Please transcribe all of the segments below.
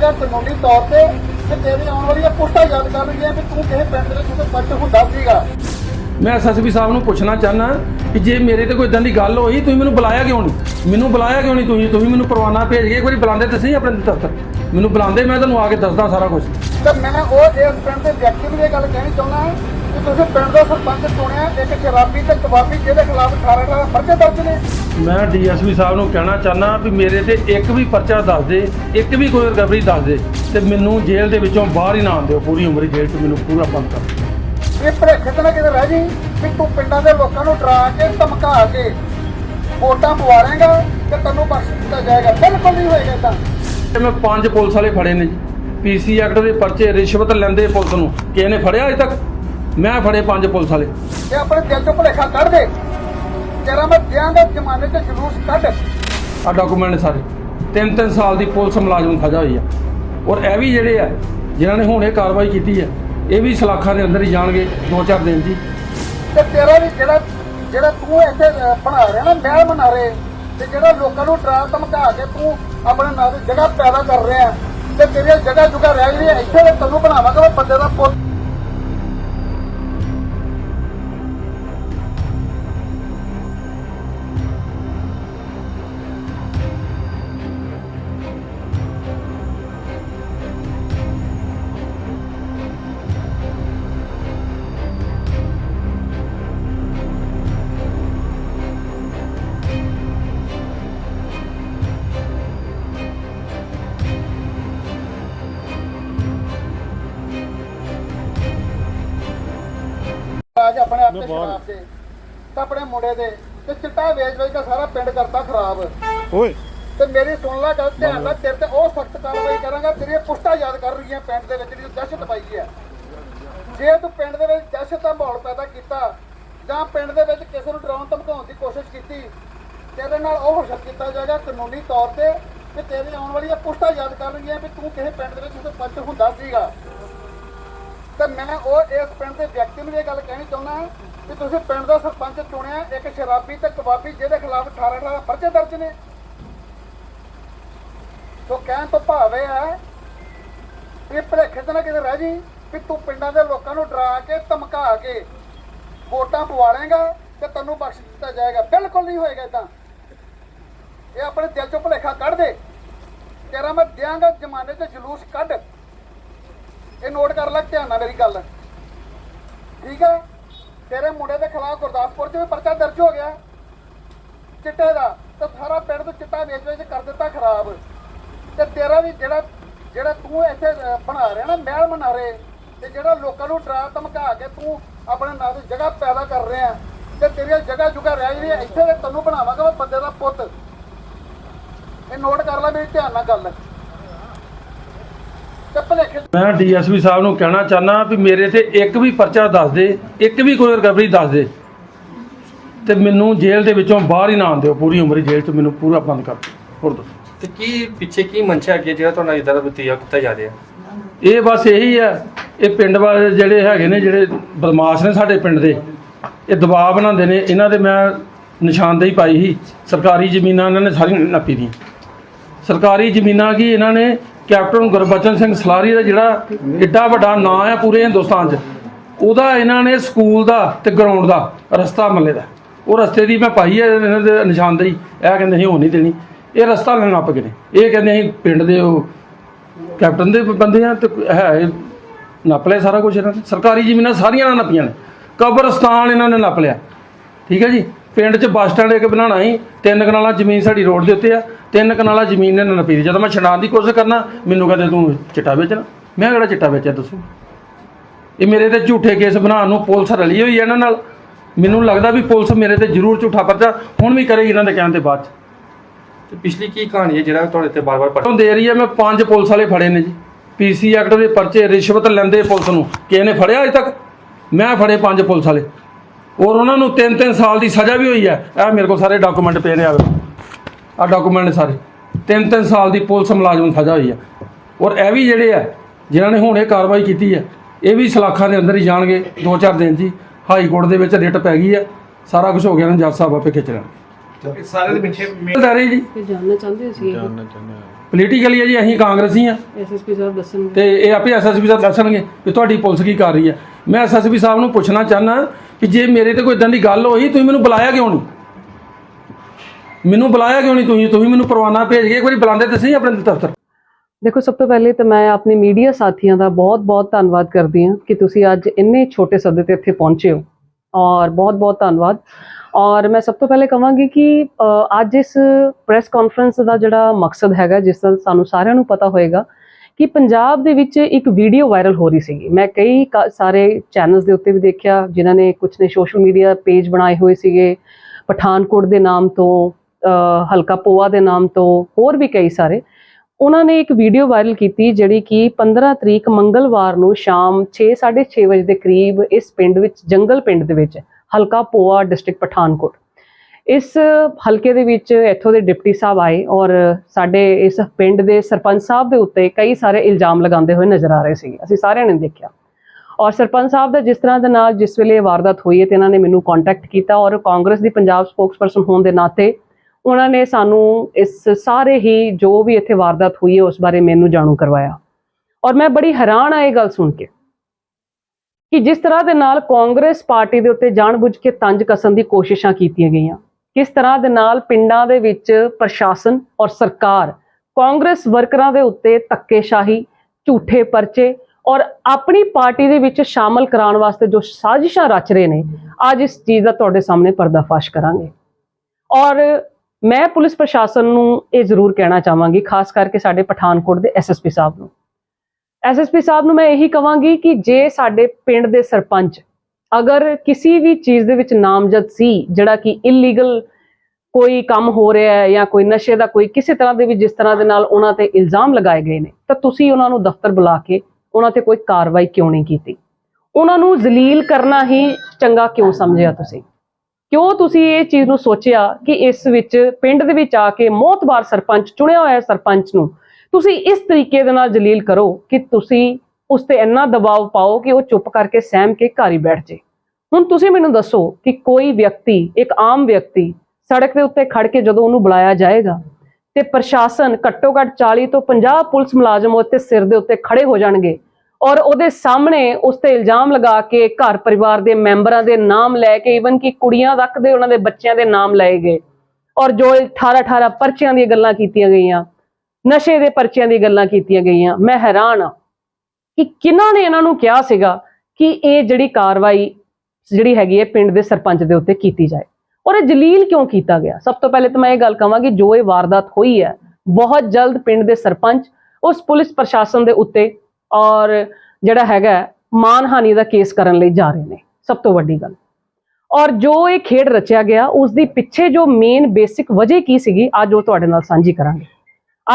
ਜਾਏਗਾ ਕਾਨੂੰਨੀ ਤੌਰ ਤੇ ਕਿ ਤੇਰੀ ਆਉਣ ਵਾਲੀ ਇਹ ਪੁਸ਼ਤਾ ਯਾਦ ਕਰ ਰਹੀ ਹੈ ਕਿ ਤੂੰ ਕਿਸੇ ਪਿੰਡ ਦੇ ਵਿੱਚ ਸਰਪੰਚ ਹੁੰਦਾ ਸੀਗਾ। ਮੈਂ ਐਸਐਸਪੀ ਸਾਹਿਬ ਨੂੰ ਪੁੱਛਣਾ ਚਾਹਨਾ ਕਿ ਜੇ ਮੇਰੇ ਤੇ ਕੋਈ ਇਦਾਂ ਦੀ ਗੱਲ ਹੋਈ ਤੁਸੀਂ ਮੈਨੂੰ ਬੁਲਾਇਆ ਕਿਉਂ ਨਹੀਂ? ਮੈਨੂੰ ਬੁਲਾਇਆ ਕਿਉਂ ਨਹੀਂ ਤੁਸੀਂ? ਤੁਸੀਂ ਮੈਨੂੰ ਪਰਵਾਨਾ ਭੇਜ ਕੇ ਇੱਕ ਵਾਰੀ ਬੁਲਾਉਂਦੇ ਤਾਂ ਸਹੀ ਆਪਣੇ ਦਫ਼ਤਰ ਮੈਨੂੰ ਬੁਲਾਉਂਦੇ ਮੈਂ ਤੁਹਾਨੂੰ ਆ ਕੇ ਦੱਸਦਾ ਸਾਰਾ ਕੁਝ ਤੇ ਮੈਂ ਉਹ ਇਸ ਪਿੰਡ ਦੇ ਵਿਅਕਤੀ ਨੂੰ ਇਹ ਗੱਲ ਕਹਿਣੀ ਚਾਹੁੰਦਾ ਤੁਸੀਂ ਪਿੰਡ ਦਾ ਸਰਪੰਚ ਚੁਣਿਆ ਇੱਕ ਸ਼ਰਾਬੀ ਤੇ ਕਬਾਬੀ ਜਿਹਦੇ ਖਿਲਾਫ 18 18 ਪਰਚੇ ਦਰਜ ਨੇ। ਮੈਂ ਡੀਐਸਪੀ ਸਾਹਿਬ ਨੂੰ ਕਹਿਣਾ ਚਾਹਨਾ ਵੀ ਮੇਰੇ ਤੇ ਇੱਕ ਵੀ ਪਰਚਾ ਦੱਸ ਦੇ ਇੱਕ ਵੀ ਕੋਈ ਰਿਕਵਰੀ ਦੱਸ ਦੇ ਤੇ ਮੈਨੂੰ ਜੇਲ੍ਹ ਦੇ ਵਿੱਚੋਂ ਬਾਹਰ ਹੀ ਨਾ ਆਉਣ ਦਿਓ ਪੂਰੀ ਉਮਰ ਜੇਲ੍ਹ 'ਚ ਮੈਨੂੰ ਪੂਰਾ ਬੰਦ ਕਰ ਇਹ ਭਰੇਖੇ ਤੇ ਨਾ ਕਿਤੇ ਰਹਿ ਜੀ ਕਿ ਤੂੰ ਪਿੰਡਾਂ ਦੇ ਲੋਕਾਂ ਨੂੰ ਡਰਾ ਕੇ ਧਮਕਾ ਕੇ ਵੋਟਾਂ ਪਵਾ ਲੇਗਾ ਤੇ ਤੈਨੂੰ ਬਖਸ਼ ਦਿੱਤਾ ਜਾਏਗਾ। ਬਿਲਕੁਲ ਨਹੀਂ ਹੋਏਗਾ ਤਾਂ ਤੇ ਮੈਂ ਪੰਜ ਪੁਲਿਸ ਵਾਲੇ ਫੜੇ ਨੇ ਜੀ। ਪੀਸੀ ਐਕਟ ਦੇ ਪਰਚੇ ਰਿਸ਼ਵਤ ਲੈਂਦੇ ਪੁਲਿਸ ਨੂੰ। ਕਿਸੇ ਨੇ ਫੜਿਆ ਅਜੇ ਤੱਕ? ਮੈਂ ਫੜੇ ਪੰਜ ਪੁਲਿਸ ਵਾਲੇ। ਇਹ ਆਪਣੇ ਦਿਲ ਚੋਂ ਭੁਲੇਖਾ ਕੱਢ ਦੇ। ਤੇਰਾ ਮੈਂ ਦਿਆਂਗਾ ਜ਼ਮਾਨੇ ਤੇ ਜਲੂਸ ਕੱਢ। ਆ ਡਾਕੂਮੈਂਟ ਸਾਰੇ। ਤਿੰਨ ਤਿੰਨ ਸਾਲ ਦੀ ਪੁਲਿਸ ਮੁਲਾਜ਼ਮ ਸਜ਼ਾ ਹੋਈ ਆ। ਔਰ ਇਹ ਵੀ ਜਿਹੜੇ ਆ ਜਿਨ੍ਹਾਂ ਨੇ ਹੁਣ ਇਹ ਕਾਰਵਾਈ ਕੀਤੀ ਹੈ ਇਹ ਵੀ ਸਲਾਖਾਂ ਦੇ ਅੰਦਰ ਹੀ ਜਾਣਗੇ ਦੋ ਚਾਰ ਦਿਨ ਜੀ ਤੇ ਤੇਰਾ ਵੀ ਜਿਹੜਾ ਜਿਹੜਾ ਤੂੰ ਇੱਥੇ ਅਹ, ਬਣਾ ਰਿਹਾ ਨਾ ਮਹਿਲ ਬਣਾ ਰਹੇ। ਤੇ ਜਿਹੜਾ ਲੋਕਾਂ ਨੂੰ ਡਰਾ ਧਮਕਾ ਕੇ ਤੂੰ ਆਪਣੇ ਨਾਂ ਦੀ ਜਗ੍ਹਾ ਪੈਦਾ ਕਰ ਰਿਹਾ। ਤੇ ਤੇਰੀ ਜਗ੍ਹਾ ਜੁਗਾ ਰਹਿ ਗਈ ਇੱਥੇ ਤੇ ਤੈਨੂੰ ਬਣਾਵਾਂਗਾ ਮੈਂ ਬੰਦੇ ਦਾ ਪੁੱਤ। ਅੱਜ ਆਪਣੇ ਆਪ ਤੇ ਸ਼ਰਾਬ ਦੇ ਤੇ ਆਪਣੇ ਮੁੰਡੇ ਦੇ ਤੇ ਚਿੱਟਾ ਵੇਚ ਵੇਚ ਕੇ ਸਾਰਾ ਪਿੰਡ ਕਰਤਾ ਖਰਾਬ। ਓਏ। ਤੇ ਮੇਰੀ ਸੁਣ ਲੈ ਗੱਲ ਧਿਆਨ ਨਾਲ ਤੇਰੇ ਤੇ ਉਹ ਸਖਤ ਕਾਰਵਾਈ ਕਰਾਂਗਾ ਤੇਰੀਆਂ ਪੁਸ਼ਤਾ ਯਾਦ ਕਰ ਰਹੀਆਂ ਪਿੰਡ ਦੇ ਵਿੱਚ ਜਿਹੜੀ ਦਹਿਸ਼ਤ ਪਾਈ ਹੈ। ਜੇ ਤੂੰ ਪਿੰਡ ਦੇ ਵਿੱਚ ਦਹਿਸ਼ਤ ਦਾ ਮਾਹੌਲ ਪੈਦਾ ਕੀਤਾ ਜਾਂ ਪਿੰਡ ਦੇ ਵਿੱਚ ਕਿਸੇ ਨੂੰ ਡਰਾਉਣ ਧਮਕਾਉਣ ਦੀ ਕੋਸ਼ਿਸ਼ ਕੀਤੀ ਤੇਰੇ ਨਾਲ ਉਹ ਹਸ਼ਰ ਕੀਤਾ ਜਾਏਗਾ ਕਾਨੂੰਨੀ ਤੌਰ ਤੇ ਕਿ ਤੇਰੀ ਆਉਣ ਵਾਲੀ ਪੁਸ਼ਤਾ ਯਾਦ ਕਰ ਰਹੀਆਂ ਵੀ ਤੂੰ ਕਿਸੇ ਪਿੰਡ ਦੇ ਵਿੱਚ ਸਰਪੰਚ ਹੁੰਦਾ ਸੀਗਾ। ਤੇ ਮੈਂ ਉਹ ਇਸ ਪਿੰਡ ਦੇ ਵਿਅਕਤੀ ਨੂੰ ਇਹ ਗੱਲ ਕਹਿਣੀ ਚਾਹੁੰਦਾ ਕਿ ਤੁਸੀਂ ਪਿੰਡ ਦਾ ਸਰਪੰਚ ਚੁਣਿਆ, ਇੱਕ ਸ਼ਰਾਬੀ ਤੇ ਕਬਾਬੀ ਜਿਹਦੇ ਖਿਲਾਫ 18 18 ਪਰਚੇ ਦਰਜ ਨੇ। ਸੋ ਕਹਿਣ ਤੋਂ ਭਾਵ ਹੈ ਇਹ ਭਲੇਖੇ ਤੇ ਨਾ ਕਿਤੇ ਰਹਿ ਜੀ ਕਿ ਤੂੰ ਪਿੰਡਾਂ ਦੇ ਲੋਕਾਂ ਨੂੰ ਡਰਾ ਕੇ, ਧਮਕਾ ਕੇ ਵੋਟਾਂ ਪਵਾ ਲੇਗਾ ਤੇ ਤੈਨੂੰ ਬਖਸ਼ ਦਿੱਤਾ ਜਾਏਗਾ। ਬਿਲਕੁਲ ਨਹੀਂ ਹੋਏਗਾ ਇਦਾਂ ਇਹ ਆਪਣੇ ਦਿਲ ਚੋਂ ਭੁਲੇਖਾ ਕੱਢ ਦੇ। ਤੇਰਾ ਮੈਂ ਦਿਆਂਗਾ ਜ਼ਮਾਨੇ ਤੇ ਜਲੂਸ ਕੱਢ। ਇਹ ਨੋਟ ਕਰ ਲੈ ਧਿਆਨ ਨਾਲ ਮੇਰੀ ਗੱਲ। ਠੀਕ ਹੈ? ਤੇਰੇ ਮੁੰਡੇ ਦੇ ਖਿਲਾਫ ਗੁਰਦਾਸਪੁਰ 'ਚ ਵੀ ਪਰਚਾ ਦਰਜ ਹੋ ਗਿਆ। ਚਿੱਟੇ ਦਾ। ਤਾਂ ਸਾਰਾ ਪਿੰਡ ਤੋਂ ਚਿੱਟਾ ਵੇਚ ਵੇਚ ਕਰ ਦਿੱਤਾ ਖਰਾਬ। ਤੇ ਤੇਰਾ ਵੀ ਜਿਹੜਾ ਜਿਹੜਾ ਤੂੰ ਇੱਥੇ ਬਣਾ ਰਿਹਾ ਨਾ ਮਹਿਲ ਬਣਾ ਰਹੇ ਤੇ ਜਿਹੜਾ ਲੋਕਾਂ ਨੂੰ ਡਰਾ ਧਮਕਾ ਕੇ ਤੂੰ ਆਪਣੇ ਨਾਂ ਦੀ ਜਗ੍ਹਾ ਪੈਦਾ ਕਰ ਰਿਹਾ ਤੇ ਤੇਰੀਆਂ ਜਗ੍ਹਾ ਜੁਗਾ ਰਹਿ ਗਈ ਹੈ, ਇੱਥੇ ਤੇ ਤੈਨੂੰ ਬਣਾਵਾਂਗਾ ਮੈਂ ਬੰਦੇ ਦਾ ਪੁੱਤ। ਇਹ ਨੋਟ ਕਰ ਲੈ ਮੇਰੀ ਧਿਆਨ ਨਾਲ ਗੱਲ। ਮੈਂ ਡੀਐਸਪੀ ਸਾਹਿਬ ਨੂੰ ਕਹਿਣਾ ਚਾਹਨਾ ਵੀ ਮੇਰੇ ਤੇ ਇੱਕ ਵੀ ਪਰਚਾ ਦੱਸ ਦੇ ਇੱਕ ਵੀ ਕੋਈ ਰਿਕਵਰੀ ਦੱਸ ਦੇ। ਤੇ ਮੈਨੂੰ ਜੇਲ੍ਹ ਦੇ ਵਿੱਚੋਂ ਬਾਹਰ ਹੀ ਨਾ ਆਉਣ ਦਿਓ ਪੂਰੀ ਉਮਰ ਜੇਲ੍ਹ 'ਚ ਮੈਨੂੰ ਪੂਰਾ ਬੰਦ ਕਰ ਦਿਓ। ਹੋਰ ਦੱਸੋ। ਤੇ ਕੀ ਪਿੱਛੇ ਕੀ ਮਨਸ਼ਾ ਅੱਗੇ ਜਿਹੜਾ ਤੁਹਾਨੂੰ ਇਦਾਂ ਦਾ ਵਤੀਆ ਕੀਤਾ ਜਾ ਰਿਹਾ? ਇਹ ਬਸ ਇਹੀ ਹੈ ਇਹ ਪਿੰਡ ਵਾਲੇ ਜਿਹੜੇ ਹੈਗੇ ਨੇ ਜਿਹੜੇ ਬਦਮਾਸ਼ ਨੇ ਸਾਡੇ ਪਿੰਡ ਦੇ ਇਹ ਦਬਾਅ ਬਣਾਉਂਦੇ ਨੇ। ਇਹਨਾਂ ਦੇ ਮੈਂ ਨਿਸ਼ਾਨਦੇਹੀ ਪਾਈ ਸੀ। ਸਰਕਾਰੀ ਜ਼ਮੀਨਾਂ ਇਹਨਾਂ ਨੇ ਸਾਰੀਆਂ ਨੱਪੀ ਦੀਆਂ। ਸਰਕਾਰੀ ਜ਼ਮੀਨਾਂ ਕੀ ਇਹਨਾਂ ਨੇ ਕੈਪਟਨ ਗੁਰਬਚਨ ਸਿੰਘ ਸਲਾਰੀ ਦਾ ਜਿਹੜਾ ਏਡਾ ਵੱਡਾ ਨਾਂ ਹੈ ਪੂਰੇ ਹਿੰਦੁਸਤਾਨ 'ਚ, ਉਹਦਾ ਇਹਨਾਂ ਨੇ ਸਕੂਲ ਦਾ ਤੇ ਗਰਾਊਂਡ ਦਾ ਰਸਤਾ ਮੱਲੇ ਦਾ। ਉਹ ਰਸਤੇ ਦੀ ਮੈਂ ਪਾਈ ਹੈ ਇਹਨਾਂ ਦੇ ਨਿਸ਼ਾਨਦੇਹੀ। ਇਹ ਕਹਿੰਦੇ ਅਸੀਂ ਹੋ ਨਹੀਂ ਦੇਣੀ। ਇਹ ਰਸਤਾ ਲੈਣ ਨੱਪ ਗਏ ਨੇ। ਇਹ ਕਹਿੰਦੇ ਅਸੀਂ ਪਿੰਡ ਦੇ ਉਹ ਕੈਪਟਨ ਦੇ ਬੰਦੇ ਆ ਤੇ ਹੈ ਇਹ ਨੱਪ ਲਿਆ ਸਾਰਾ ਕੁਝ ਇਹਨਾਂ ਨੇ। ਸਰਕਾਰੀ ਜ਼ਮੀਨਾਂ ਸਾਰੀਆਂ ਨਾਲ ਨੱਪੀਆਂ ਨੇ। ਕਬਰਸਤਾਨ ਇਹਨਾਂ ਨੇ ਨੱਪ ਲਿਆ। ਠੀਕ ਹੈ ਜੀ? ਪਿੰਡ 'ਚ ਬੱਸ ਸਟੈਂਡ ਇੱਕ ਬਣਾਉਣਾ ਸੀ ਤਿੰਨ ਕਨਾਲਾਂ ਜ਼ਮੀਨ ਸਾਡੀ ਰੋਡ ਦੇ ਉੱਤੇ ਆ ਤਿੰਨ ਕਨਾਲਾਂ ਜ਼ਮੀਨ ਨੇ ਨੱਪੀ ਦੀ ਜਦੋਂ ਮੈਂ ਛਡਾਉਣ ਦੀ ਕੋਸ਼ਿਸ਼ ਕਰਨਾ ਮੈਨੂੰ ਕਹਿੰਦੇ ਤੂੰ ਚਿੱਟਾ ਵੇਚਣਾ ਮੈਂ ਕਿਹੜਾ ਚਿੱਟਾ ਵੇਚਿਆ ਦੱਸੋ? ਇਹ ਮੇਰੇ ਤੇ ਝੂਠੇ ਕੇਸ ਬਣਾਉਣ ਨੂੰ ਪੁਲਿਸ ਰਲੀ ਹੋਈ ਹੈ ਇਹਨਾਂ ਨਾਲ। ਮੈਨੂੰ ਲੱਗਦਾ ਵੀ ਪੁਲਿਸ ਮੇਰੇ ਤੇ ਜ਼ਰੂਰ ਝੂਠਾ ਪਰਚਾ ਹੁਣ ਵੀ ਕਰੇਗੀ ਇਹਨਾਂ ਦੇ ਕਹਿਣ ਦੇ ਬਾਅਦ 'ਚ। ਤੇ ਪਿਛਲੀ ਕੀ ਕਹਾਣੀ ਹੈ ਜਿਹੜਾ ਤੁਹਾਡੇ ਤੇ ਬਾਰ-ਬਾਰ ਪਰਚਾ ਹੁਣ ਦੇ ਰਹੀ ਹੈ ਮੈਂ ਪੰਜ ਪੁਲਿਸ ਵਾਲੇ ਫੜੇ ਨੇ ਜੀ। ਪੀਸੀ ਐਕਟ ਦੇ ਪਰਚੇ ਰਿਸ਼ਵਤ ਲੈਂਦੇ ਪੁਲਿਸ ਨੂੰ। ਕਿਸੇ ਨੇ ਫੜਿਆ ਅਜੇ ਤੱਕ? ਮੈਂ ਫੜੇ ਪੰਜ ਪੁਲਿਸ ਵਾਲੇ। ਔਰ ਉਹਨਾਂ ਨੂੰ ਤਿੰਨ ਤਿੰਨ ਸਾਲ ਦੀ ਸਜ਼ਾ ਵੀ ਹੋਈ ਹੈ। ਇਹ ਮੇਰੇ ਕੋਲ ਸਾਰੇ ਡਾਕੂਮੈਂਟ ਪਏ ਨੇ ਆ ਆ ਡਾਕੂਮੈਂਟ ਨੇ ਸਾਰੇ। ਤਿੰਨ ਤਿੰਨ ਸਾਲ ਦੀ ਪੁਲਿਸ ਮੁਲਾਜ਼ਮ ਨੂੰ ਸਜ਼ਾ ਹੋਈ ਹੈ। ਔਰ ਇਹ ਵੀ ਜਿਹੜੇ ਆ ਜਿਨ੍ਹਾਂ ਨੇ ਹੁਣ ਇਹ ਕਾਰਵਾਈ ਕੀਤੀ ਹੈ ਇਹ ਵੀ ਸਲਾਖਾਂ ਦੇ ਅੰਦਰ ਹੀ ਜਾਣਗੇ ਦੋ ਚਾਰ ਦਿਨ ਜੀ। ਹਾਈ ਕੋਰਟ ਦੇ ਵਿੱਚ ਰਿਟ ਪੈ ਗਈ ਹੈ। ਸਾਰਾ ਕੁਝ ਹੋ ਗਿਆ ਨਾ ਜੱਜ ਸਾਹਿਬ ਆਪੇ ਖਿੱਚ ਲੈਣ। ਸਾਰੇ ਦੇ ਪਿੱਛੇ ਦਾਰੇ ਜੀ। ਇਹ ਜਾਣਨਾ ਚਾਹੁੰਦੇ ਸੀ ਜਾਣਨਾ ਚਾਹੁੰਦੇ ਹਾਂ। ਪੋਲੀਟੀਕਲੀ ਜੀ ਅਸੀਂ ਕਾਂਗਰਸੀ ਆ ਐਸਐਸਪੀ ਸਾਹਿਬ ਦੱਸਣਗੇ। ਤੇ ਇਹ ਆਪੇ ਐਸਐਸਪੀ ਸਾਹਿਬ ਦੱਸਣਗੇ ਕਿ ਤੁਹਾਡੀ ਪੁਲਿਸ ਕੀ ਕਰ ਰਹੀ ਹੈ। ਮੈਂ ਐਸਐਸਪੀ ਸਾਹਿਬ ਨੂੰ ਪੁੱਛਣਾ ਚਾਹਨਾ ਕਿ ਜੇ ਮੇਰੇ ਤੇ ਕੋਈ ਇਦਾਂ ਦੀ ਗੱਲ ਹੋਈ, ਤੁਸੀਂ ਮੈਨੂੰ ਬੁਲਾਇਆ ਕਿਉਂ ਨਹੀਂ? ਮੈਨੂੰ ਬੁਲਾਇਆ ਕਿਉਂ ਨਹੀਂ ਤੁਸੀਂ? ਤੁਸੀਂ ਮੈਨੂੰ ਪਰਵਾਨਾ ਭੇਜ ਕੇ ਇੱਕ ਵਾਰੀ ਬੁਲਾਉਂਦੇ ਤਾਂ ਸਹੀ ਆਪਣੇ ਦਫ਼ਤਰ? ਦੇਖੋ, ਸਭ ਤੋਂ ਪਹਿਲੇ ਤਾਂ ਮੈਂ ਆਪਣੇ ਮੀਡੀਆ ਸਾਥੀਆਂ ਦਾ ਬਹੁਤ-ਬਹੁਤ ਧੰਨਵਾਦ ਕਰਦੀ ਹਾਂ ਕਿ ਤੁਸੀਂ ਅੱਜ ਇੰਨੇ ਛੋਟੇ ਸੱਦੇ ਤੇ ਇੱਥੇ ਪਹੁੰਚੇ ਹੋ। ਔਰ ਬਹੁਤ-ਬਹੁਤ ਧੰਨਵਾਦ। ਔਰ ਮੈਂ ਸਭ ਤੋਂ ਪਹਿਲੇ ਕਹਾਂਗੀ ਕਿ ਅੱਜ ਇਸ ਪ੍ਰੈਸ ਕਾਨਫਰੰਸ ਦਾ ਜਿਹੜਾ ਮਕਸਦ ਹੈਗਾ, ਜਿਸ ਦਾ ਸਾਨੂੰ ਸਾਰਿਆਂ ਨੂੰ ਪਤਾ ਹੋਏਗਾ ਕਿ ਪੰਜਾਬ ਦੇ ਵਿੱਚ ਇੱਕ ਵੀਡੀਓ ਵਾਇਰਲ ਹੋ ਰਹੀ ਸੀਗੀ। ਮੈਂ ਕਈ ਕਾ- ਸਾਰੇ ਚੈਨਲਸ ਦੇ ਉੱਤੇ ਵੀ ਦੇਖਿਆ, ਜਿਨ੍ਹਾਂ ਨੇ ਕੁਝ ਨੇ ਸੋਸ਼ਲ ਮੀਡੀਆ ਪੇਜ ਬਣਾਏ ਹੋਏ ਸੀਗੇ। ਪਠਾਨਕੋਟ ਦੇ ਨਾਮ ਤੋਂ ਹਲਕਾ ਪੋਆ ਦੇ ਨਾਮ ਤੋਂ, ਹੋਰ ਵੀ ਕਈ ਸਾਰੇ। ਉਹਨਾਂ ਨੇ ਇੱਕ ਵੀਡੀਓ ਵਾਇਰਲ ਕੀਤੀ ਜਿਹੜੀ ਕਿ 15 ਤਰੀਕ ਮੰਗਲਵਾਰ ਨੂੰ ਸ਼ਾਮ 6:30 ਵਜੇ ਦੇ ਕਰੀਬ ਇਸ ਪਿੰਡ ਵਿੱਚ, ਜੰਗਲ ਪਿੰਡ ਦੇ ਵਿੱਚ, ਹਲਕਾ ਪੋਆ ਡਿਸਟ੍ਰਿਕਟ ਪਠਾਨਕੋਟ। ਇਸ ਹਲਕੇ ਦੇ ਵਿੱਚ ਇੱਥੋਂ ਦੇ ਡਿਪਟੀ ਸਾਹਿਬ ਆਏ ਔਰ ਸਾਡੇ ਇਸ ਪਿੰਡ ਦੇ ਸਰਪੰਚ ਸਾਹਿਬ ਦੇ ਉੱਤੇ ਕਈ ਸਾਰੇ ਇਲਜ਼ਾਮ ਲਗਾਉਂਦੇ ਹੋਏ ਨਜ਼ਰ ਆ ਰਹੇ ਸੀ ਅਸੀਂ ਸਾਰਿਆਂ ਨੇ ਦੇਖਿਆ। ਔਰ ਸਰਪੰਚ ਸਾਹਿਬ ਦਾ ਜਿਸ ਤਰ੍ਹਾਂ ਦੇ ਨਾਲ ਜਿਸ ਵੇਲੇ ਵਾਰਦਾਤ ਹੋਈ ਹੈ ਤੇ ਇਹਨਾਂ ਨੇ ਮੈਨੂੰ ਕੰਟੈਕਟ ਕੀਤਾ ਔਰ ਕਾਂਗਰਸ ਦੀ ਪੰਜਾਬ ਸਪੋਕਸਪਰਸਨ ਹੋਣ ਦੇ ਨਾਤੇ ਉਹਨਾਂ ਨੇ ਸਾਨੂੰ ਇਸ ਸਾਰੇ ਹੀ ਜੋ ਵੀ ਇੱਥੇ ਵਾਰਦਾਤ ਹੋਈ ਹੈ ਉਸ ਬਾਰੇ ਮੈਨੂੰ ਜਾਣੂ ਕਰਵਾਇਆ। ਔਰ ਮੈਂ ਬੜੀ ਹੈਰਾਨ ਆ ਇਹ ਗੱਲ ਸੁਣ ਕੇ ਕਿ ਜਿਸ ਤਰ੍ਹਾਂ ਦੇ ਨਾਲ ਕਾਂਗਰਸ ਪਾਰਟੀ ਦੇ ਉੱਤੇ ਜਾਣਬੁੱਝ ਕੇ ਤੰਜ ਕਸਣ ਦੀ ਕੋਸ਼ਿਸ਼ਾਂ ਕੀਤੀਆਂ ਗਈਆਂ। ਕਿਸ ਤਰ੍ਹਾਂ ਦੇ ਨਾਲ ਪਿੰਡਾਂ ਦੇ ਵਿੱਚ ਪ੍ਰਸ਼ਾਸਨ ਔਰ ਸਰਕਾਰ, ਕਾਂਗਰਸ ਵਰਕਰਾਂ ਦੇ ਉੱਤੇ ਧੱਕੇਸ਼ਾਹੀ, ਝੂਠੇ ਪਰਚੇ ਔਰ ਆਪਣੀ ਪਾਰਟੀ ਦੇ ਵਿੱਚ ਸ਼ਾਮਲ ਕਰਾਉਣ ਵਾਸਤੇ ਜੋ ਸਾਜ਼ਿਸ਼ਾਂ ਰਚ ਰਹੇ ਨੇ, ਅੱਜ ਇਸ ਚੀਜ਼ ਦਾ ਤੁਹਾਡੇ ਸਾਹਮਣੇ ਪਰਦਾਫਾਸ਼ ਕਰਾਂਗੇ। ਔਰ ਮੈਂ ਪੁਲਿਸ ਪ੍ਰਸ਼ਾਸਨ ਨੂੰ ਇਹ ਜ਼ਰੂਰ ਕਹਿਣਾ ਚਾਹਾਂਗੀ, ਖਾਸ ਕਰਕੇ ਸਾਡੇ ਪਠਾਨਕੋਟ ਦੇ ਐਸਐਸਪੀ ਸਾਹਿਬ ਨੂੰ। ਐਸਐਸਪੀ ਸਾਹਿਬ ਨੂੰ ਮੈਂ ਇਹੀ ਕਹਾਂਗੀ ਕਿ ਜੇ ਸਾਡੇ ਪਿੰਡ ਦੇ ਸਰਪੰਚ ਅਗਰ ਕਿਸੇ ਵੀ ਚੀਜ਼ ਦੇ ਵਿੱਚ ਨਾਮਜ਼ਦ ਸੀ, ਜਿਹੜਾ ਕਿ ਇਲੀਗਲ ਕੋਈ ਕੰਮ ਹੋ ਰਿਹਾ ਹੈ ਜਾਂ ਕੋਈ ਨਸ਼ੇ ਦਾ ਕੋਈ ਕਿਸੇ ਤਰ੍ਹਾਂ ਦੇ ਵੀ ਜਿਸ ਤਰ੍ਹਾਂ ਦੇ ਨਾਲ ਉਹਨਾਂ ਤੇ ਇਲਜ਼ਾਮ ਲਗਾਏ ਗਏ ਨੇ, ਤਾਂ ਤੁਸੀਂ ਉਹਨਾਂ ਨੂੰ ਦਫ਼ਤਰ ਬੁਲਾ ਕੇ ਉਹਨਾਂ ਤੇ ਕੋਈ ਕਾਰਵਾਈ ਕਿਉਂ ਨਹੀਂ ਕੀਤੀ? ਉਹਨਾਂ ਨੂੰ ਜ਼ਲੀਲ ਕਰਨਾ ਹੀ ਚੰਗਾ ਕਿਉਂ ਸਮਝਿਆ ਤੁਸੀਂ? ਕਿਉਂ ਤੁਸੀਂ ਇਹ ਚੀਜ਼ ਨੂੰ ਸੋਚਿਆ ਕਿ ਇਸ ਵਿੱਚ ਪਿੰਡ ਦੇ ਵਿੱਚ ਆ ਕੇ ਮੋਤਬਾਰ ਸਰਪੰਚ ਚੁਣਿਆ ਹੋਇਆ ਸਰਪੰਚ ਨੂੰ ਤੁਸੀਂ ਇਸ ਤਰੀਕੇ ਦੇ ਨਾਲ ਜਲੀਲ ਕਰੋ ਕਿ ਤੁਸੀਂ ਉਸ ਤੇ ਇੰਨਾ ਦਬਾਅ ਪਾਓ ਕਿ ਉਹ ਚੁੱਪ ਕਰਕੇ ਸਹਿਮ ਕੇ ਘਰ ਹੀ ਬੈਠ ਜੇ। ਹੁਣ ਤੁਸੀਂ ਮੈਨੂੰ ਦੱਸੋ ਕਿ ਕੋਈ ਵਿਅਕਤੀ, ਇੱਕ ਆਮ ਵਿਅਕਤੀ ਸੜਕ ਦੇ ਉੱਤੇ ਖੜ ਕੇ ਜਦੋਂ ਉਹਨੂੰ ਬੁਲਾਇਆ ਜਾਏਗਾ ਤੇ ਪ੍ਰਸ਼ਾਸਨ ਘੱਟੋ ਘੱਟ 40 ਤੋਂ 50 ਪੁਲਿਸ ਮੁਲਾਜ਼ਮ ਉੱਤੇ ਸਿਰ ਦੇ ਉੱਤੇ ਖੜੇ ਹੋ ਜਾਣਗੇ ਔਰ ਉਹਦੇ ਸਾਹਮਣੇ ਉਸ ਤੇ ਇਲਜ਼ਾਮ ਲਗਾ ਕੇ ਘਰ ਪਰਿਵਾਰ ਦੇ ਮੈਂਬਰਾਂ ਦੇ ਨਾਮ ਲੈ ਕੇ ਇਵਨ ਕਿ ਕੁੜੀਆਂ ਤੱਕ ਦੇ ਉਹਨਾਂ ਦੇ ਬੱਚਿਆਂ ਦੇ ਨਾਮ ਲਏ ਗਏ ਔਰ ਜੋ 18 18 ਪਰਚਿਆਂ ਦੀਆਂ ਗੱਲਾਂ ਕੀਤੀਆਂ ਗਈਆਂ, ਨਸ਼ੇ ਦੇ ਪਰਚਿਆਂ ਦੀ ਗੱਲਾਂ ਕੀਤੀਆਂ ਗਈਆਂ, ਮੈਂ ਹੈਰਾਨ ਆ ਕਿ ਕਿਹਨਾਂ ਨੇ ਇਹਨਾਂ ਨੂੰ ਕਿਹਾ ਸੀਗਾ ਕਿ ਇਹ ਜਿਹੜੀ ਕਾਰਵਾਈ ਜਿਹੜੀ ਹੈਗੀ ਹੈ ਪਿੰਡ ਦੇ ਸਰਪੰਚ ਦੇ ਉੱਤੇ ਕੀਤੀ ਜਾਏ? ਔਰ ਇਹ ਜਲੀਲ ਕਿਉਂ ਕੀਤਾ ਗਿਆ? ਸਭ ਤੋਂ ਪਹਿਲੇ ਤਾਂ ਮੈਂ ਇਹ ਗੱਲ ਕਹਾਂਗੀ ਜੋ ਇਹ ਵਾਰਦਾਤ ਹੋਈ ਹੈ ਬਹੁਤ ਜਲਦ ਪਿੰਡ ਦੇ ਸਰਪੰਚ ਉਸ ਪੁਲਿਸ ਪ੍ਰਸ਼ਾਸਨ ਦੇ ਉੱਤੇ ਔਰ ਜਿਹੜਾ ਹੈਗਾ ਹੈ, ਮਾਨਹਾਨੀ ਦਾ ਕੇਸ ਕਰਨ ਲਈ ਜਾ ਰਹੇ ਨੇ। ਸਭ ਤੋਂ ਵੱਡੀ ਗੱਲ। ਔਰ ਜੋ ਇਹ ਖੇਡ ਰਚਿਆ ਗਿਆ ਉਸ ਦੀ ਪਿੱਛੇ ਜੋ ਮੇਨ ਬੇਸਿਕ ਵਜ੍ਹਾ ਕੀ ਸੀਗੀ ਅੱਜ ਉਹ ਤੁਹਾਡੇ ਨਾਲ ਸਾਂਝੀ ਕਰਾਂਗੇ।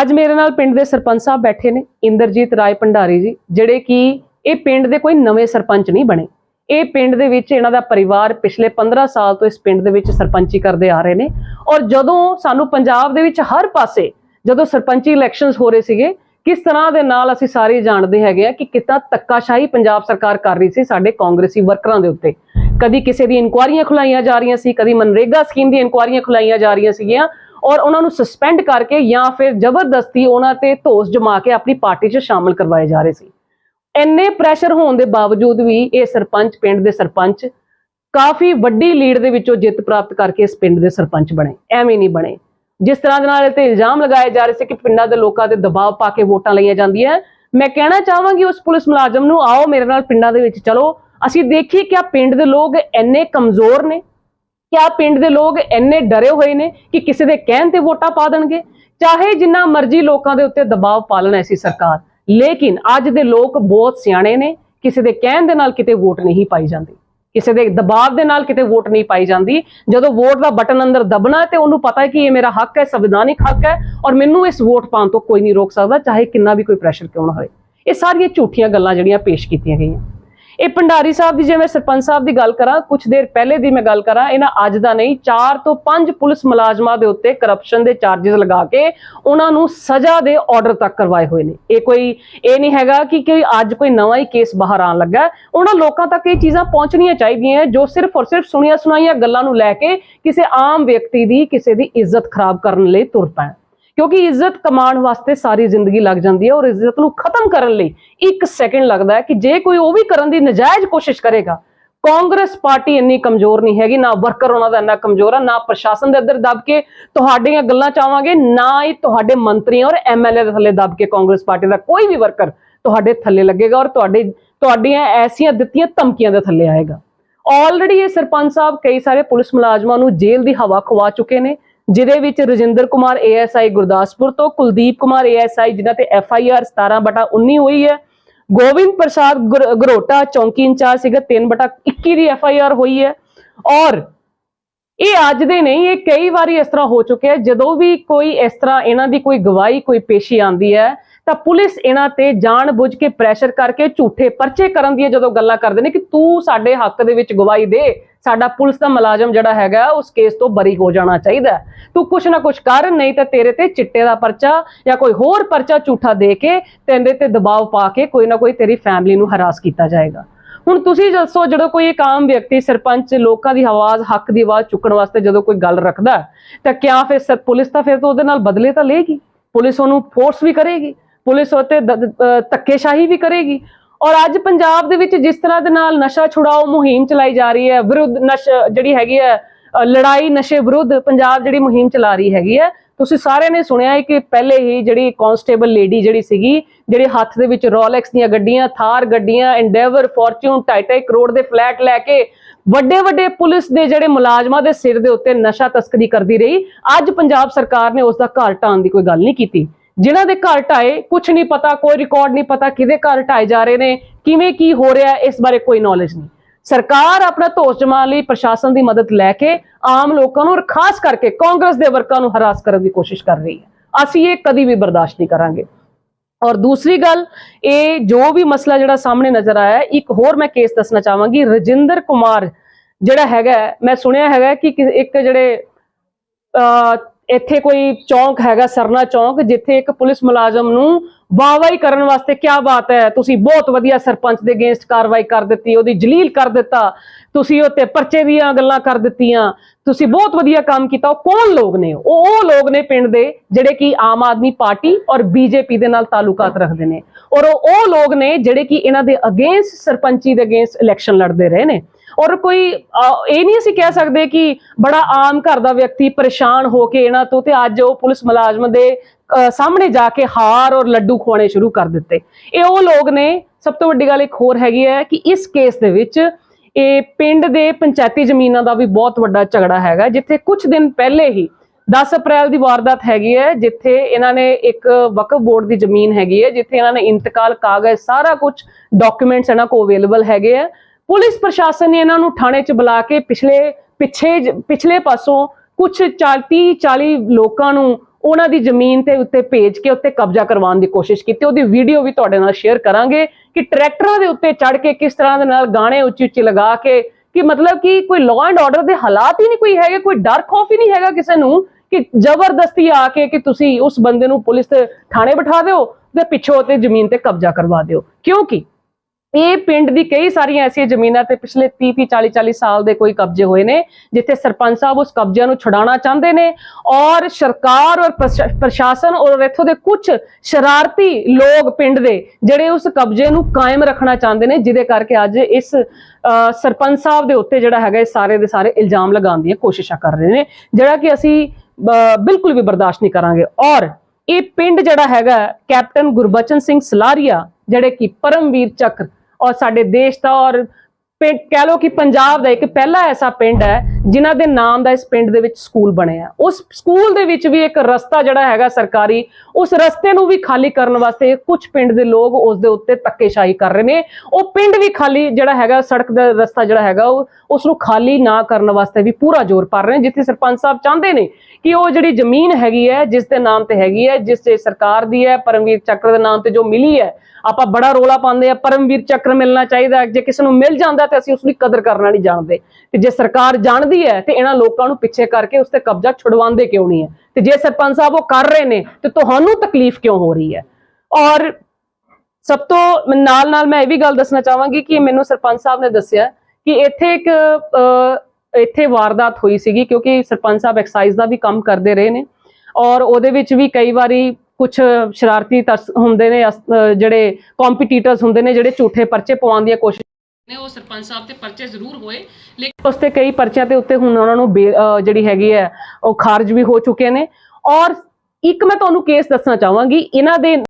ਅੱਜ ਮੇਰੇ ਨਾਲ ਪਿੰਡ ਦੇ ਸਰਪੰਚ ਸਾਹਿਬ ਬੈਠੇ ਨੇ, ਇੰਦਰਜੀਤ ਰਾਏ ਭੰਡਾਰੀ ਜੀ, ਜਿਹੜੇ ਕਿ ਇਹ ਪਿੰਡ ਦੇ ਕੋਈ ਨਵੇਂ ਸਰਪੰਚ ਨਹੀਂ ਬਣੇ। ਇਹ ਪਿੰਡ ਦੇ ਵਿੱਚ ਇਹਨਾਂ ਦਾ ਪਰਿਵਾਰ ਪਿਛਲੇ 15 ਸਾਲ ਤੋਂ ਇਸ ਪਿੰਡ ਦੇ ਵਿੱਚ ਸਰਪੰਚੀ ਕਰਦੇ ਆ ਰਹੇ ਨੇ। ਔਰ ਜਦੋਂ ਸਾਨੂੰ ਪੰਜਾਬ ਦੇ ਵਿੱਚ ਹਰ ਪਾਸੇ ਜਦੋਂ ਸਰਪੰਚੀ ਇਲੈਕਸ਼ਨਸ ਹੋ ਰਹੇ ਸੀਗੇ, ਕਿਸ ਤਰ੍ਹਾਂ ਦੇ ਨਾਲ ਅਸੀਂ ਸਾਰੇ ਜਾਣਦੇ ਹੈਗੇ ਆ ਕਿ ਕਿੰਨਾ ਧੱਕਾਸ਼ਾਹੀ ਪੰਜਾਬ ਸਰਕਾਰ ਕਰ ਰਹੀ ਸੀ ਸਾਡੇ ਕਾਂਗਰਸੀ ਵਰਕਰਾਂ ਦੇ ਉੱਤੇ। ਕਦੀ ਕਿਸੇ ਦੀ ਇਨਕੁਆਰੀਆਂ ਖੁਲਾਈਆਂ ਜਾ ਰਹੀਆਂ ਸੀ, ਕਦੀ ਮਨਰੇਗਾ ਸਕੀਮ ਦੀ ਇਨਕੁਆਰੀਆਂ ਖੁਲਾਈਆਂ ਜਾ ਰਹੀਆਂ ਸੀਗੀਆਂ। ਔਰ ਉਹਨਾਂ ਨੂੰ ਸਸਪੈਂਡ ਕਰਕੇ ਜਾਂ ਫਿਰ ਜ਼ਬਰਦਸਤੀ ਉਹਨਾਂ ਤੇ ਧੋਸ ਜਮਾ ਕੇ ਆਪਣੀ ਪਾਰਟੀ 'ਚ ਸ਼ਾਮਲ ਕਰਵਾਏ ਜਾ ਰਹੇ ਸੀ। ਇੰਨੇ ਪ੍ਰੈਸ਼ਰ ਹੋਣ ਦੇ ਬਾਵਜੂਦ ਵੀ ਇਹ ਸਰਪੰਚ ਪਿੰਡ ਦੇ ਸਰਪੰਚ ਕਾਫੀ ਵੱਡੀ ਲੀਡ ਦੇ ਵਿੱਚੋਂ ਜਿੱਤ ਪ੍ਰਾਪਤ ਕਰਕੇ ਇਸ ਪਿੰਡ ਦੇ ਸਰਪੰਚ ਬਣੇ, ਐਵੇਂ ਨਹੀਂ ਬਣੇ। ਜਿਸ ਤਰ੍ਹਾਂ ਦੇ ਨਾਲ ਇਹ ਤੇ ਇਲਜ਼ਾਮ ਲਗਾਏ ਜਾ ਰਹੇ ਸੀ ਕਿ ਪਿੰਡਾਂ ਦੇ ਲੋਕਾਂ ਤੇ ਦਬਾਅ ਪਾ ਕੇ ਵੋਟਾਂ ਲਈਆਂ ਜਾਂਦੀਆਂ ਮੈਂ ਕਹਿਣਾ ਚਾਹਾਂਗੀ ਉਸ ਪੁਲਿਸ ਮੁਲਾਜ਼ਮ ਨੂੰ, ਆਓ ਮੇਰੇ ਨਾਲ ਪਿੰਡਾਂ ਦੇ ਵਿੱਚ ਚਲੋ। ਅਸੀਂ ਦੇਖੀਏ ਕਿ ਆ ਪਿੰਡ ਦੇ ਲੋਕ ਇੰਨੇ ਕਮਜ਼ੋਰ ਨੇ। ਕਿਆ ਪਿੰਡ ਦੇ ਲੋਕ ਇੰਨੇ ਡਰੇ ਹੋਏ ਨੇ ਕਿ ਕਿਸੇ ਦੇ ਕਹਿਣ ਤੇ ਵੋਟਾਂ ਪਾ ਦੇਣਗੇ? ਚਾਹੇ ਜਿੰਨਾ ਮਰਜ਼ੀ ਲੋਕਾਂ ਦੇ ਉੱਤੇ ਦਬਾਅ ਪਾ ਲੈਣ ਐਸੀ ਸਰਕਾਰ, ਲੇਕਿਨ ਅੱਜ ਦੇ ਲੋਕ ਬਹੁਤ ਸਿਆਣੇ ਨੇ, ਕਿਸੇ ਦੇ ਕਹਿਣ ਦੇ ਨਾਲ ਕਿਤੇ ਵੋਟ ਨਹੀਂ ਪਾਈ ਜਾਂਦੀ। ਕਿਸੇ ਦੇ ਦਬਾਅ ਦੇ ਨਾਲ ਕਿਤੇ ਵੋਟ ਨਹੀਂ ਪਾਈ ਜਾਂਦੀ। ਜਦੋਂ ਵੋਟ ਦਾ ਬਟਨ ਅੰਦਰ ਦਬਣਾ ਹੈ ਤੇ ਉਹਨੂੰ ਪਤਾ ਹੈ ਕਿ ਇਹ ਮੇਰਾ ਹੱਕ ਹੈ, ਸੰਵਿਧਾਨਿਕ ਹੱਕ ਹੈ ਔਰ ਮੈਨੂੰ ਇਸ ਵੋਟ ਪਾਉਣ ਤੋਂ ਕੋਈ ਨਹੀਂ ਰੋਕ ਸਕਦਾ, ਚਾਹੇ ਕਿੰਨਾ ਵੀ ਕੋਈ ਪ੍ਰੈਸ਼ਰ ਕਿਉਂ ਨਾ ਹੋਵੇ ਇਹ ਸਾਰੀਆਂ ਝੂਠੀਆਂ ਗੱਲਾਂ ਜਿਹੜੀਆਂ ਪੇਸ਼ ਕੀਤੀਆਂ ਗਈਆਂ। ਇਹ ਭੰਡਾਰੀ ਸਾਹਿਬ ਦੀ ਜੇ ਮੈਂ ਸਰਪੰਚ ਸਾਹਿਬ ਦੀ ਗੱਲ ਕਰਾਂ ਕੁਝ ਦੇਰ ਪਹਿਲੇ ਦੀ ਮੈਂ ਗੱਲ ਕਰਾਂ, ਇਹਨਾਂ ਅੱਜ ਦਾ ਨਹੀਂ 4 ਤੋਂ 5 ਪੁਲਿਸ ਮੁਲਾਜ਼ਮਾਂ ਦੇ ਉੱਤੇ ਕਰਪਸ਼ਨ ਦੇ ਚਾਰजेस ਲਗਾ ਕੇ ਉਹਨਾਂ ਨੂੰ ਸਜ਼ਾ ਦੇ ਆਰਡਰ ਤੱਕ ਕਰਵਾਏ ਹੋਏ ਨੇ। ਇਹ ਕੋਈ, ਇਹ ਨਹੀਂ ਹੈਗਾ ਕਿ ਕੋਈ ਅੱਜ ਕੋਈ ਨਵਾਂ ਹੀ ਕੇਸ ਬਾਹਰ ਆਣ ਲੱਗਾ ਉਹਨਾਂ ਲੋਕਾਂ ਤੱਕ ਇਹ ਚੀਜ਼ਾਂ ਪਹੁੰਚਣੀਆਂ ਚਾਹੀਦੀਆਂ ਜੋ ਸਿਰਫ ਔਰ ਸਿਰਫ ਸੁਣੀਆਂ ਸੁਣਾਈਆਂ ਗੱਲਾਂ ਨੂੰ ਲੈ ਕੇ ਕਿਸੇ ਆਮ ਵਿਅਕਤੀ ਦੀ ਕਿਸੇ ਦੀ ਇੱਜ਼ਤ ਖਰਾਬ ਕਰਨ ਲਈ ਤੁਰ ਪੈਣ। ਕਿਉਂਕਿ ਇੱਜ਼ਤ ਕਮਾਉਣ ਵਾਸਤੇ ਸਾਰੀ ਜ਼ਿੰਦਗੀ ਲੱਗ ਜਾਂਦੀ ਹੈ ਔਰ ਇੱਜ਼ਤ ਨੂੰ ਖਤਮ ਕਰਨ ਲਈ ਇੱਕ ਸੈਕਿੰਡ ਲੱਗਦਾ ਹੈ ਕਿ ਜੇ ਕੋਈ ਉਹ ਵੀ ਕਰਨ ਦੀ ਨਜਾਇਜ਼ ਕੋਸ਼ਿਸ਼ ਕਰੇਗਾ, ਕਾਂਗਰਸ ਪਾਰਟੀ ਇੰਨੀ ਕਮਜ਼ੋਰ ਨਹੀਂ ਹੈਗੀ, ਨਾ ਵਰਕਰ ਉਹਨਾਂ ਦਾ ਇੰਨਾ ਕਮਜ਼ੋਰ ਆ, ਨਾ ਪ੍ਰਸ਼ਾਸਨ ਦੇ ਅੰਦਰ ਦਬ ਕੇ ਤੁਹਾਡੀਆਂ ਗੱਲਾਂ ਚਾਹਾਂਗੇ ਨਾ ਹੀ ਤੁਹਾਡੇ ਮੰਤਰੀਆਂ ਔਰ ਐਮਐਲਏ ਦੇ ਥੱਲੇ ਦਬ ਕੇ ਕਾਂਗਰਸ ਪਾਰਟੀ ਦਾ ਕੋਈ ਵੀ ਵਰਕਰ ਤੁਹਾਡੇ ਥੱਲੇ ਲੱਗੇਗਾ ਔਰ ਤੁਹਾਡੇ, ਤੁਹਾਡੀਆਂ ਐਸੀਆਂ ਦਿੱਤੀਆਂ ਧਮਕੀਆਂ ਦੇ ਥੱਲੇ ਆਏਗਾ। ਆਲਰੇਡੀ ਇਹ ਸਰਪੰਚ ਸਾਹਿਬ ਕਈ ਸਾਰੇ ਪੁਲਿਸ ਮੁਲਾਜ਼ਮਾਂ ਨੂੰ ਜੇਲ੍ਹ ਦੀ ਹਵਾ ਖਵਾ ਚੁੱਕੇ ਨੇ ਜਿਹਦੇ ਵਿੱਚ ਰਜਿੰਦਰ ਕੁਮਾਰ ਏਐਸਆਈ ਗੁਰਦਾਸਪੁਰ ਤੋਂ, ਕੁਲਦੀਪ ਕੁਮਾਰ ਏਐਸਆਈ ਜਿਨ੍ਹਾਂ ਤੇ ਐਫਆਈਆਰ 17 ਬਟਾ 19 ਹੋਈ ਹੈ। ਗੋਬਿੰਦ ਪ੍ਰਸਾਦ ਗੁਰ- ਗਰੋਟਾ ਚੌਂਕੀ ਇੰਚਾਰਜ ਸੀਗਾ 3 ਬਟਾ 21 ਦੀ ਐਫਆਈਆਰ ਹੋਈ ਹੈ। ਔਰ ਇਹ ਅੱਜ ਦੇ ਨਹੀਂ, ਇਹ ਕਈ ਵਾਰੀ ਇਸ ਤਰ੍ਹਾਂ ਹੋ ਚੁੱਕਿਆ ਜਦੋਂ ਵੀ ਕੋਈ ਇਸ ਤਰ੍ਹਾਂ ਇਹਨਾਂ ਦੀ ਕੋਈ ਗਵਾਹੀ, ਕੋਈ ਪੇਸ਼ੀ ਆਂਦੀ ਹੈ, ਤਾਂ ਪੁਲਿਸ ਇਹਨਾਂ ਤੇ ਜਾਣ ਬੁੱਝ ਕੇ ਪ੍ਰੈਸ਼ਰ ਕਰਕੇ ਝੂਠੇ ਪਰਚੇ ਕਰਨ ਦੀਆਂ ਜਦੋਂ ਗੱਲਾਂ ਕਰਦੇ ਨੇ ਕਿ ਤੂੰ ਸਾਡੇ ਹੱਕ ਦੇ ਵਿੱਚ ਗਵਾਹੀ ਦੇ ਸਾਡਾ ਪੁਲਿਸ ਦਾ ਮੁਲਾਜ਼ਮ ਜਿਹੜਾ ਹੈਗਾ, ਉਸ ਕੇਸ ਤੋਂ ਬਰੀ ਹੋ ਜਾਣਾ ਚਾਹੀਦਾ ਤੂੰ ਕੁਛ ਨਾ ਕੁਛ ਕਰ, ਨਹੀਂ ਤਾਂ ਤੇਰੇ ਤੇ ਚਿੱਟੇ ਦਾ ਪਰਚਾ ਜਾਂ ਕੋਈ ਹੋਰ ਪਰਚਾ ਝੂਠਾ ਦੇ ਕੇ ਤੇਰੇ ਤੇ ਦਬਾਅ ਪਾ ਕੇ ਕੋਈ ਨਾ ਕੋਈ ਤੇਰੀ ਫੈਮਿਲੀ ਨੂੰ ਹਰਾਸ ਕੀਤਾ ਜਾਏਗਾ। ਹੁਣ ਤੁਸੀਂ ਦੱਸੋ, ਜਦੋਂ ਕੋਈ ਇੱਕ ਆਮ ਵਿਅਕਤੀ ਸਰਪੰਚ ਲੋਕਾਂ ਦੀ ਆਵਾਜ਼, ਹੱਕ ਦੀ ਆਵਾਜ਼ ਚੁੱਕਣ ਵਾਸਤੇ ਜਦੋਂ ਕੋਈ ਗੱਲ ਰੱਖਦਾ ਤਾਂ ਕਿਆ ਫਿਰ ਸ- ਪੁਲਿਸ ਤਾਂ ਫਿਰ ਉਹਦੇ ਨਾਲ ਬਦਲੇ ਤਾਂ ਲਏਗੀ? ਪੁਲਿਸ ਉਹਨੂੰ ਫੋਰਸ ਵੀ ਕਰੇਗੀ, ਪੁਲਿਸ ਉਹਤੇ ਦ- ਧੱਕੇਸ਼ਾਹੀ ਵੀ ਕਰੇਗੀ ਔਰ ਅੱਜ ਪੰਜਾਬ ਦੇ ਵਿੱਚ ਜਿਸ ਤਰ੍ਹਾਂ ਦੇ ਨਾਲ ਨਸ਼ਾ ਛੁਡਾਓ ਮੁਹਿੰਮ ਚਲਾਈ ਜਾ ਰਹੀ ਹੈ, ਵਿਰੁੱਧ ਨਸ਼ਾ ਜਿਹੜੀ ਹੈਗੀ ਹੈ ਲੜਾਈ ਨਸ਼ੇ ਵਿਰੁੱਧ ਪੰਜਾਬ ਜਿਹੜੀ ਮੁਹਿੰਮ ਚਲਾ ਰਹੀ ਹੈਗੀ ਹੈ। ਤੁਸੀਂ ਸਾਰਿਆਂ ਨੇ ਸੁਣਿਆ ਹੈ ਕਿ ਪਹਿਲੇ ਹੀ ਜਿਹੜੀ ਕਾਂਸਟੇਬਲ ਲੇਡੀ ਜਿਹੜੀ ਸੀਗੀ, ਜਿਹੜੇ ਹੱਥ ਦੇ ਵਿੱਚ ਰੋਲੈਕਸ ਦੀਆਂ ਗੱਡੀਆਂ ਥਾਰ ਗੱਡੀਆਂ ਐਂਡੇਵਰ ਫੋਰਚੂਨ 2.5 ਕਰੋੜ ਦੇ ਫਲੈਟ ਲੈ ਕੇ ਵੱਡੇ ਵੱਡੇ ਪੁਲਿਸ ਦੇ ਜਿਹੜੇ ਮੁਲਾਜ਼ਮਾਂ ਦੇ ਸਿਰ ਦੇ ਉੱਤੇ ਨਸ਼ਾ ਤਸਕਰੀ ਕਰਦੀ ਰਹੀ। ਅੱਜ ਪੰਜਾਬ ਸਰਕਾਰ ਨੇ ਉਸ ਦਾ ਘਰ ਢਾਉਣ ਦੀ ਕੋਈ ਗੱਲ ਨਹੀਂ ਕੀਤੀ। ਜਿਨ੍ਹਾਂ ਦੇ ਘਰ ਢਾਏ ਕੁਝ ਨਹੀਂ ਪਤਾ ਕੋਈ ਰਿਕਾਰਡ ਨਹੀਂ ਪਤਾ ਕਿਹਦੇ ਘਰ ਢਾਏ ਜਾ ਰਹੇ ਨੇ ਕਿਵੇਂ ਕੀ ਹੋ ਰਿਹਾ ਇਸ ਬਾਰੇ ਕੋਈ ਨੌਲੇਜ ਨਹੀਂ। ਸਰਕਾਰ ਆਪਣਾ ਧੋਸ ਜਮਾਉਣ ਲਈ ਪ੍ਰਸ਼ਾਸਨ ਦੀ ਮਦਦ ਲੈ ਕੇ ਆਮ ਲੋਕਾਂ ਨੂੰ ਔਰ ਖਾਸ ਕਰਕੇ ਕਾਂਗਰਸ ਦੇ ਵਰਕਰਾਂ ਨੂੰ ਹਰਾਸ ਕਰਨ ਦੀ ਕੋਸ਼ਿਸ਼ ਕਰ ਰਹੀ ਹੈ। ਅਸੀਂ ਇਹ ਕਦੀ ਵੀ ਬਰਦਾਸ਼ਤ ਨਹੀਂ ਕਰਾਂਗੇ। ਔਰ ਦੂਸਰੀ ਗੱਲ ਇਹ ਜੋ ਵੀ ਮਸਲਾ ਜਿਹੜਾ ਸਾਹਮਣੇ ਨਜ਼ਰ ਆਇਆ ਇੱਕ ਹੋਰ ਮੈਂ ਕੇਸ ਦੱਸਣਾ ਚਾਹਾਂਗੀ ਰਜਿੰਦਰ ਕੁਮਾਰ ਜਿਹੜਾ ਹੈਗਾ ਮੈਂ ਸੁਣਿਆ ਹੈਗਾ ਕਿ ਕਿ- ਇੱਕ ਜਿਹੜੇ ਅਹ, ਇੱਥੇ ਕੋਈ ਚੌਂਕ ਹੈਗਾ ਸਰਨਾ ਚੌਂਕ ਜਿੱਥੇ ਇੱਕ ਪੁਲਿਸ ਮੁਲਾਜ਼ਮ ਨੂੰ ਵਾਹਵਾਈ ਕਰਨ ਵਾਸਤੇ ਕੀ ਬਾਤ ਹੈ? ਤੁਸੀਂ ਬਹੁਤ ਵਧੀਆ ਸਰਪੰਚ ਦੇ ਅਗੇਂਸਟ ਕਾਰਵਾਈ ਕਰ ਦਿੱਤੀ, ਉਹਦੀ ਜਲੀਲ ਕਰ ਦਿੱਤਾ, ਤੁਸੀਂ ਉੱਤੇ ਪਰਚੇ ਦੀਆਂ ਗੱਲਾਂ ਕਰ ਦਿੱਤੀਆਂ, ਤੁਸੀਂ ਬਹੁਤ ਵਧੀਆ ਕੰਮ ਕੀਤਾ। ਉਹ ਕੌਣ ਲੋਕ ਨੇ? ਉਹ ਉਹ ਲੋਕ ਨੇ ਪਿੰਡ ਦੇ ਜਿਹੜੇ ਕਿ ਆਮ ਆਦਮੀ ਪਾਰਟੀ ਔਰ ਬੀਜੇਪੀ ਦੇ ਨਾਲ ਤਾਲੁਕਾਤ ਰੱਖਦੇ ਨੇ। ਔਰ ਉਹ ਉਹ ਲੋਕ ਨੇ ਜਿਹੜੇ ਕਿ ਇਹਨਾਂ ਦੇ ਅਗੇਂਸਟ ਸਰਪੰਚੀ ਦੇ ਅਗੇਂਸਟ ਇਲੈਕਸ਼ਨ ਲੜਦੇ ਰਹੇ ਨੇ। ਔਰ ਕੋਈ ਇਹ ਨਹੀਂ ਅਸੀਂ ਕਹਿ ਸਕਦੇ ਕਿ ਬੜਾ ਆਮ ਘਰ ਦਾ ਵਿਅਕਤੀ ਪਰੇਸ਼ਾਨ ਹੋ ਕੇ ਇਹਨਾਂ ਤੋਂ ਤੇ ਅੱਜ ਉਹ ਪੁਲਿਸ ਮੁਲਾਜ਼ਮ ਦੇ ਸਾਹਮਣੇ ਜਾ ਕੇ ਹਾਰ ਔਰ ਲੱਡੂ ਖਵਾਉਣੇ ਸ਼ੁਰੂ ਕਰ ਦਿੱਤੇ। ਇਹ ਉਹ ਲੋਕ ਨੇ, ਸਭ ਤੋਂ ਵੱਡੀ ਗੱਲ ਇੱਕ ਹੋਰ ਹੈਗੀ ਹੈ ਕਿ ਇਸ ਕੇਸ ਦੇ ਵਿੱਚ ਇਹ ਪਿੰਡ ਦੇ ਪੰਚਾਇਤੀ ਜ਼ਮੀਨਾਂ ਦਾ ਵੀ ਬਹੁਤ ਵੱਡਾ ਝਗੜਾ ਹੈਗਾ, ਜਿੱਥੇ ਕੁਝ ਦਿਨ ਪਹਿਲੇ ਹੀ 10 ਅਪ੍ਰੈਲ ਦੀ ਵਾਰਦਾਤ ਹੈਗੀ ਹੈ, ਜਿੱਥੇ ਇਹਨਾਂ ਨੇ ਇੱਕ ਵਕਫ ਬੋਰਡ ਦੀ ਜ਼ਮੀਨ ਹੈਗੀ ਹੈ, ਜਿੱਥੇ ਇਹਨਾਂ ਨੇ ਇੰਤਕਾਲ ਕਾਗਜ਼ ਸਾਰਾ ਕੁਝ ਡਾਕੂਮੈਂਟਸ ਇਹਨਾਂ ਕੋਲ ਅਵੇਲੇਬਲ ਹੈਗੇ ਆ। ਪੁਲਿਸ ਪ੍ਰਸ਼ਾਸਨ ਨੇ ਇਹਨਾਂ ਨੂੰ ਥਾਣੇ 'ਚ ਬੁਲਾ ਕੇ ਪਿਛਲੇ ਪਿੱਛੇ ਜ- ਪਿਛਲੇ ਪਾਸੋਂ ਕੁਝ 40 40 ਲੋਕਾਂ ਨੂੰ ਉਹਨਾਂ ਦੀ ਜ਼ਮੀਨ ਤੇ ਉੱਤੇ ਭੇਜ ਕੇ ਉੱਤੇ ਕਬਜ਼ਾ ਕਰਵਾਉਣ ਦੀ ਕੋਸ਼ਿਸ਼ ਕੀਤੀ। ਉਹਦੀ ਵੀਡੀਓ ਵੀ ਤੁਹਾਡੇ ਨਾਲ ਸ਼ੇਅਰ ਕਰਾਂਗੇ ਕਿ ਟਰੈਕਟਰਾਂ ਦੇ ਉੱਤੇ ਚੜ ਕੇ ਕਿਸ ਤਰ੍ਹਾਂ ਦੇ ਨਾਲ ਗਾਣੇ ਉੱਚੀ ਉੱਚੀ ਲਗਾ ਕੇ ਕਿ ਮਤਲਬ ਕਿ ਕੋਈ ਲਾਅ ਐਂਡ ਆਰਡਰ ਦੇ ਹਾਲਾਤ ਹੀ ਨਹੀਂ ਕੋਈ ਹੈਗੇ, ਕੋਈ ਡਰ ਖੌਫ ਹੀ ਨਹੀਂ ਹੈਗਾ ਕਿਸੇ ਨੂੰ ਕਿ ਜ਼ਬਰਦਸਤੀ ਆ ਕੇ ਕਿ ਤੁਸੀਂ ਉਸ ਬੰਦੇ ਨੂੰ ਪੁਲਿਸ ਥਾਣੇ ਬਿਠਾ ਦਿਓ ਤੇ ਪਿੱਛੋਂ ਤੇ ਜ਼ਮੀਨ ਤੇ ਕਬਜ਼ਾ ਕਰਵਾ ਦਿਓ। ਕਿਉਂਕਿ ਇਹ ਪਿੰਡ ਦੀ ਕਈ ਸਾਰੀਆਂ ਐਸੀਆਂ ਜ਼ਮੀਨਾਂ ਤੇ ਪਿਛਲੇ 30 30 40 40 ਸਾਲ ਦੇ ਕੋਈ ਕਬਜ਼ੇ ਹੋਏ ਨੇ, ਜਿੱਥੇ ਸਰਪੰਚ ਸਾਹਿਬ ਉਸ ਕਬਜ਼ਿਆਂ ਨੂੰ ਛੁਡਾਉਣਾ ਚਾਹੁੰਦੇ ਨੇ ਔਰ ਸਰਕਾਰ ਔਰ ਪ੍ਰਸ਼ਾ- ਪ੍ਰਸ਼ਾਸਨ ਔਰ ਇੱਥੋਂ ਦੇ ਕੁਝ ਸ਼ਰਾਰਤੀ ਲੋਕ ਪਿੰਡ ਦੇ ਜਿਹੜੇ ਉਸ ਕਬਜ਼ੇ ਨੂੰ ਕਾਇਮ ਰੱਖਣਾ ਚਾਹੁੰਦੇ ਨੇ, ਜਿਹਦੇ ਕਰਕੇ ਅੱਜ ਇਸ ਸਰਪੰਚ ਸਾਹਿਬ ਦੇ ਉੱਤੇ ਜਿਹੜਾ ਹੈਗਾ ਇਹ ਸਾਰੇ ਦੇ ਸਾਰੇ ਇਲਜ਼ਾਮ ਲਗਾਉਣ ਦੀਆਂ ਕੋਸ਼ਿਸ਼ਾਂ ਕਰ ਰਹੇ ਨੇ, ਜਿਹੜਾ ਕਿ ਅਸੀਂ ਬਿਲਕੁਲ ਵੀ ਬਰਦਾਸ਼ਤ ਨਹੀਂ ਕਰਾਂਗੇ ਔਰ ਇਹ ਪਿੰਡ ਜਿਹੜਾ ਹੈਗਾ ਕੈਪਟਨ ਗੁਰਬਚਨ ਸਿੰਘ ਸਲਾਰੀਆ, ਜਿਹੜੇ ਕਿ ਪਰਮਵੀਰ ਚੱਕਰ ਔਰ ਸਾਡੇ ਦੇਸ਼ ਦਾ ਔਰ ਪਿੰਡ ਕਹਿ ਲਓ ਕਿ ਪੰਜਾਬ ਦਾ ਇੱਕ ਪਹਿਲਾ ਐਸਾ ਪਿੰਡ ਹੈ ਜਿਨ੍ਹਾਂ ਦੇ ਨਾਮ ਦਾ ਇਸ ਪਿੰਡ ਦੇ ਵਿੱਚ ਸਕੂਲ ਬਣਿਆ ਉਸ ਸਕੂਲ ਦੇ ਵਿੱਚ ਵੀ ਇੱਕ ਰਸਤਾ ਜਿਹੜਾ ਹੈਗਾ ਸਰਕਾਰੀ, ਉਸ ਰਸਤੇ ਨੂੰ ਵੀ ਖਾਲੀ ਕਰਨ ਵਾਸਤੇ ਕੁਝ ਪਿੰਡ ਦੇ ਲੋਕ ਉਸ ਦੇ ਉੱਤੇ ਧੱਕੇਸ਼ਾਹੀ ਕਰ ਰਹੇ ਨੇ। ਉਹ ਪਿੰਡ ਵੀ ਖਾਲੀ ਜਿਹੜਾ ਹੈਗਾ, ਸੜਕ ਦਾ ਰਸਤਾ ਜਿਹੜਾ ਹੈਗਾ, ਉਹ ਉਸ ਨੂੰ ਖਾਲੀ ਨਾ ਕਰਨ ਵਾਸਤੇ ਵੀ ਪੂਰਾ ਜ਼ੋਰ ਪਾ ਰਹੇ ਨੇ। ਜਿੱਥੇ ਸਰਪੰਚ ਸਾਹਿਬ ਚਾਹੁੰਦੇ ਨੇ ਕਿ ਉਹ ਜਿਹੜੀ ਜ਼ਮੀਨ ਹੈਗੀ ਹੈ, ਜਿਸ ਦੇ ਨਾਮ ਤੇ ਹੈਗੀ ਹੈ, ਜਿਸ ਦੇ ਸਰਕਾਰ ਦੀ ਹੈ, ਪਰਮਵੀਰ ਚੱਕਰ ਦੇ ਨਾਮ ਤੇ ਜੋ ਮਿਲੀ ਹੈ, ਆਪਾਂ ਬੜਾ ਰੋਲਾ ਪਾਉਂਦੇ ਆ ਪਰਮਵੀਰ ਚੱਕਰ ਮਿਲਣਾ ਚਾਹੀਦਾ ਜੇ ਕਿਸੇ ਨੂੰ ਮਿਲ ਜਾਂਦਾ ਤੇ ਅਸੀਂ ਉਸ ਦੀ ਕਦਰ ਕਰਨਾ ਨਹੀਂ ਜਾਣਦੇ। ਤੇ ਜੇ ਸਰਕਾਰ ਜਾਣਦੀ ਹੈ ਤੇ ਇਹਨਾਂ ਲੋਕਾਂ ਨੂੰ ਪਿੱਛੇ ਕਰਕੇ ਉਸ ਤੇ ਕਬਜ਼ਾ ਛੁਡਵਾਉਂਦੇ ਕਿਉਂ ਨਹੀਂ ਹੈ? ਤੇ ਜੇ ਸਰਪੰਚ ਸਾਹਿਬ ਉਹ ਕਰ ਰਹੇ ਨੇ ਤੇ ਤੁਹਾਨੂੰ ਤਕਲੀਫ ਕਿਉਂ ਹੋ ਰਹੀ ਹੈ? ਔਰ ਸਭ ਤੋਂ ਨਾਲ ਨਾਲ ਮੈਂ ਇਹ ਵੀ ਗੱਲ ਦੱਸਣਾ ਚਾਹਾਂਗੀ ਕਿ ਮੈਨੂੰ ਸਰਪੰਚ ਸਾਹਿਬ ਨੇ ਦੱਸਿਆ ਕਿ ਇੱਥੇ ਇੱਕ ਅਹ, ਇੱਥੇ ਵਾਰਦਾਤ ਹੋਈ ਸੀਗੀ ਕਿਉਂਕਿ ਸਰਪੰਚ ਸਾਹਿਬ ਐਕਸਾਈਜ਼ ਦਾ ਵੀ ਕੰਮ ਕਰਦੇ ਰਹੇ ਨੇ। ਔਰ ਉਹਦੇ ਵਿੱਚ ਵੀ ਕਈ ਵਾਰੀ ਕੁਝ ਸ਼ਰਾਰਤੀ ਤਰਸ ਹੁੰਦੇ ਨੇ ਜਿਹੜੇ ਕੰਪੀਟੀਟਰਸ ਹੁੰਦੇ ਨੇ ਜਿਹੜੇ ਝੂਠੇ ਪਰਚੇ ਪਵਾਉਣ ਦੀਆਂ ਕੋਸ਼ਿਸ਼ ਨੇ ਉਹ ਸਰਪੰਚ ਸਾਹਿਬ ਤੇ ਪਰਚੇ ਜ਼ਰੂਰ ਹੋਏ, ਲੇਕਿਨ ਉਸ ਤੇ ਕਈ ਪਰਚਿਆਂ ਤੇ ਉੱਤੇ ਹੁਣ ਉਹਨਾਂ ਨੂੰ ਬੇ- ਅਹ ਜਿਹੜੀ ਹੈਗੀ ਹੈ, ਉਹ ਖਾਰਜ ਵੀ ਹੋ ਚੁੱਕੇ ਨੇ। ਔਰ ਇੱਕ ਮੈਂ ਤੁਹਾਨੂੰ ਕੇਸ ਦੱਸਣਾ ਚਾਹਾਂਗੀ, ਇਹਨਾਂ ਦੇ